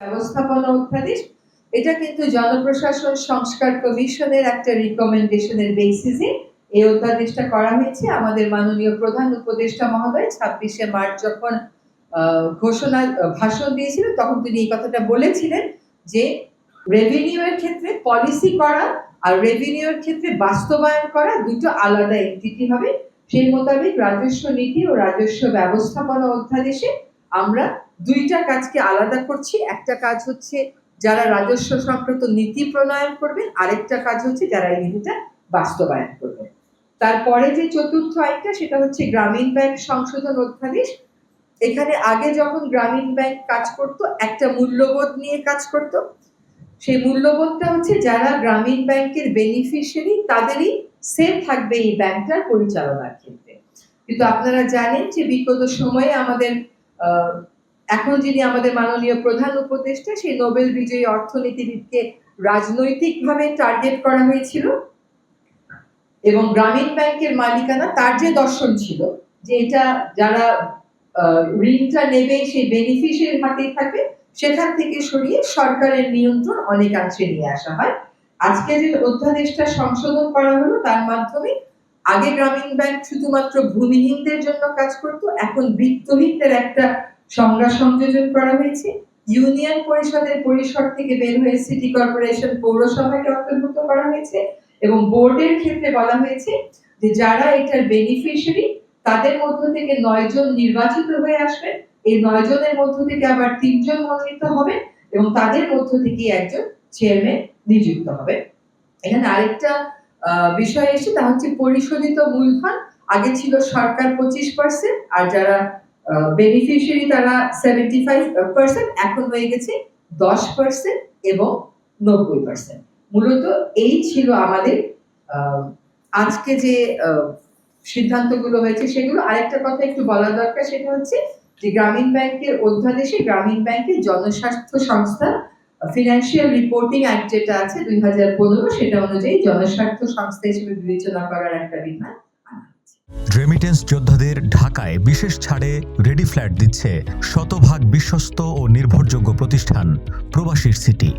ব্যবস্থাপনা অধ্যাদেশ এটা কিন্তু জনপ্রশাসন সংস্কার কমিশনের একটা রিকমেন্ডেশনের বেসিসে এই অধ্যাদেশটা করা হয়েছে। আমাদের মাননীয় প্রধান উপদেষ্টা মহোদয় ছাব্বিশে মার্চ যখন ঘোষণা, ভাষণ দিয়েছিলেন তখন তিনি এই কথাটা বলেছিলেন যে রেভিনিউ এর ক্ষেত্রে পলিসি করা আর রেভিনিউ ক্ষেত্রে বাস্তবায়ন করা দুটো আলাদা এন্টিটি হবে। সেই মোতাবেক রাজস্ব নীতি ও রাজস্ব ব্যবস্থাপনা অধ্যাদেশে আমরা দুইটা কাজকে আলাদা করছি। একটা কাজ হচ্ছে যারা রাজস্ব সংক্রান্ত নীতি প্রণয়ন করবেন, আরেকটা কাজ হচ্ছে যারা এই নীতিটা বাস্তবায়ন করবেন। তারপরে যে চতুর্থ আইনটা, সেটা হচ্ছে গ্রামীণ ব্যাংক সংশোধন অধ্যাদেশ। এখানে আগে যখন গ্রামীণ ব্যাংক কাজ করত, একটা মূল্যবোধ নিয়ে কাজ করত। সেই মূল্যবোধটা হচ্ছে যারা গ্রামীণ ব্যাংকের বেনিফিশিয়ারি তাদেরই সেম থাকবে এই ব্যাংকটার পরিচালনার ক্ষেত্রে। কিন্তু আপনারা জানেন যে বিগত সময়ে আমাদের এখন যিনি আমাদের মাননীয় প্রধান উপদেষ্টা, সেই নোবেল বিজয়ী অর্থনীতিবিদকে রাজনৈতিকভাবে টার্গেট করা হয়েছিল এবং গ্রামীণ ব্যাংকের মালিকানা তার যে দর্শন ছিল, যে এটা যারা ঋণটা নেবে, সেই বেনিফিশিয়ারির হাতেই থাকবে, সেখান থেকে সরিয়ে সরকারের নিয়ন্ত্রণ অনেকাংশে নিয়ে আসা হয়। আজকে যে অধ্যাদেশটা সংশোধন করা হলো, তার মাধ্যমে আগে গ্রামীণ ব্যাংক শুধুমাত্র ভূমিহীনদের জন্য কাজ করত, এখন বিত্তহীনদের একটা সংজ্ঞা সংযোজন করা হয়েছে। ইউনিয়ন পরিষদের পরিষদ থেকে বের হয়ে সিটি কর্পোরেশন পৌরসভাকে অন্তর্ভুক্ত করা হয়েছে এবং বোর্ডের ক্ষেত্রে বলা হয়েছে যে যারা এটার বেনিফিশিয়ারি, তাদের মধ্য থেকে নয় জন নির্বাচিত হয়ে আসবেন এই নয় জনের মধ্য থেকে আবার তিনজন মনোনীত হবেন এবং তাদের মধ্য থেকে একজন চেয়ারম্যান নিযুক্ত হবে। এখানে আরেকটা বিষয় এসে তা হচ্ছে পরিশোধিত মূলধন। আগে ছিল সরকার পঁচিশ পার্সেন্ট আর যারা বেনিফিশিয়ারি তারা সেভেন্টি ফাইভ পার্সেন্ট এখন হয়ে গেছে দশ পার্সেন্ট এবং নব্বই পার্সেন্ট মূলত এই ছিল আমাদের আজকে যে সিদ্ধান্তগুলো হয়েছে সেগুলো। আরেকটা কথা একটু বলা দরকার, সেটা হচ্ছে যে গ্রামীণ ব্যাংকের অধ্যাদেশে গ্রামীণ ব্যাংকের জনস্বাস্থ্য সংস্থা ফিনান্সিয়াল রিপোর্টিং অ্যাক্ট যেটা আছে দুই হাজার পনেরো, সেটা অনুযায়ী জনস্বার্থ সংস্থা হিসেবে বিবেচনা করার একটা বিধান রেমিটেন্স যোদ্ধাদের ঢাকায় বিশেষ ছাড়ে রেডি ফ্ল্যাট দিচ্ছে শতভাগ বিশ্বস্ত ও নির্ভরযোগ্য প্রতিষ্ঠান প্রবাসীর সিটি